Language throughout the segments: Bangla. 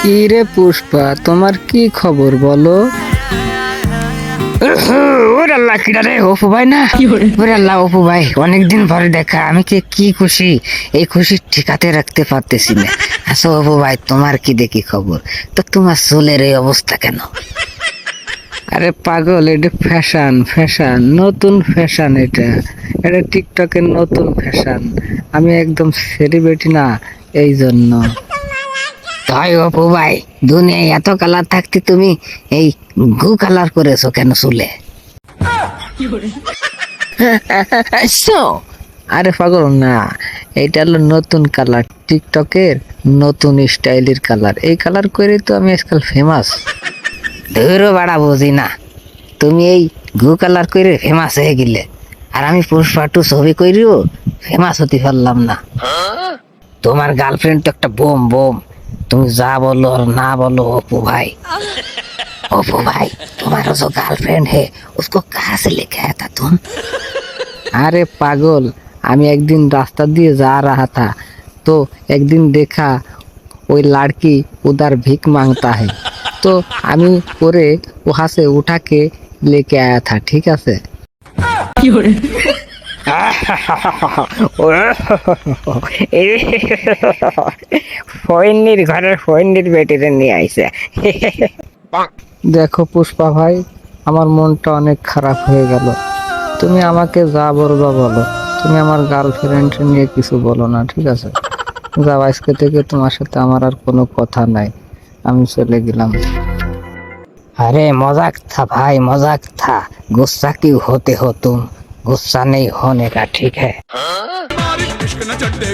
কি রে পুষ্পা তোমার কি খবর বলো? ওরে আল্লাহ কিরা রে অপু ভাই না? ওরে আল্লাহ অপু ভাই অনেকদিন পরে দেখা আমি যে কি খুশি? এই খুশি ঠিকাতে রাখতে পারতেছি না। আচ্ছা অপু ভাই তোমার কি দেখি খবর? তো তোমার চুলের এই অবস্থা কেন? আরে পাগল এটা ফ্যাশন ফ্যাশন নতুন ফ্যাশন এটা। এটা টিকটকের নতুন ফ্যাশন আমি একদম সেলিব্রিটি না এই জন্য তাই অপু ভাই দুনিয়ায় এত কালার থাকতে তুমি এই গু কালার করেছ কেন চুলে? আরে পাগল না এটা হলো নতুন কালার টিকটকের নতুন স্টাইলের কালার এই কালার করে তো আমি আজকাল ফেমাস ধৈর্য বাড়া বুঝি না তুমি এই গু কালার করে ফেমাস হয়ে গেলে আর আমি পুষ্পাটু ছবি করিও ফেমাস হতে পারলাম না। তোমার গার্লফ্রেন্ড তো একটা বোম বোম। तुम जा बोलो और ना बोलो অপু भाई ओपो भाई तुम्हारा जो गर्लफ्रेंड है उसको कहाँ से लेके आया था तुम अरे पागल हमें एक दिन रास्ता दिए जा रहा था तो एक दिन देखा वो लड़की उधर भीख माँगता है तो আমি पूरे वहाँ से उठा के लेके आया था ठीक है से ঘরের ফৈন্নির বেটিরে নিয়ে আইসে দেখো পুষ্পা ভাই আমার মনটা অনেক খারাপ হয়ে গেল। তুমি আমাকে যা বলবা বলো। তুমি আমার গার্লফ্রেন্ড নিয়ে কিছু বলো না ঠিক আছে? যাও আজকে থেকে তোমার সাথে আমার আর কোনো কথা নাই। আমি চলে গেলাম। আরে মজাক থা ভাই মজাক থা। গুসা কিউ হতে হতুম। गुस्सा नहीं होने का ठीक है?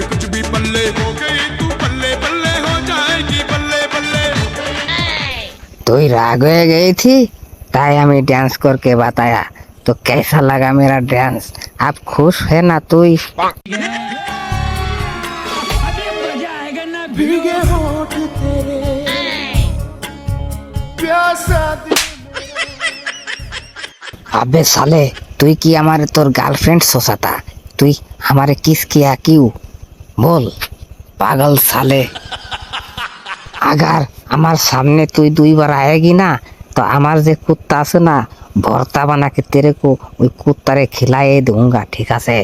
कुछ भी पल्ले हो गई तू पल्ले पल्ले हो जाएगी पल्ले पल्ले। तो कैसा लगा मेरा डांस आप खुश है ना तू अबे साले তুই কি আমার তোর গার্লফ্রেন্ড সোসাতা? তুই আমারে কিস কিয়া কিউ? বল। পাগল সালে। আগার, আমার সামনে তুই দুইবার আয়েগি না? তো আমার যে কুত্তা আছে না, ভর্তা বানাকে তেরে কো ওই কুত্তারে খিলাইয়ে दूंगा ঠিক আছে?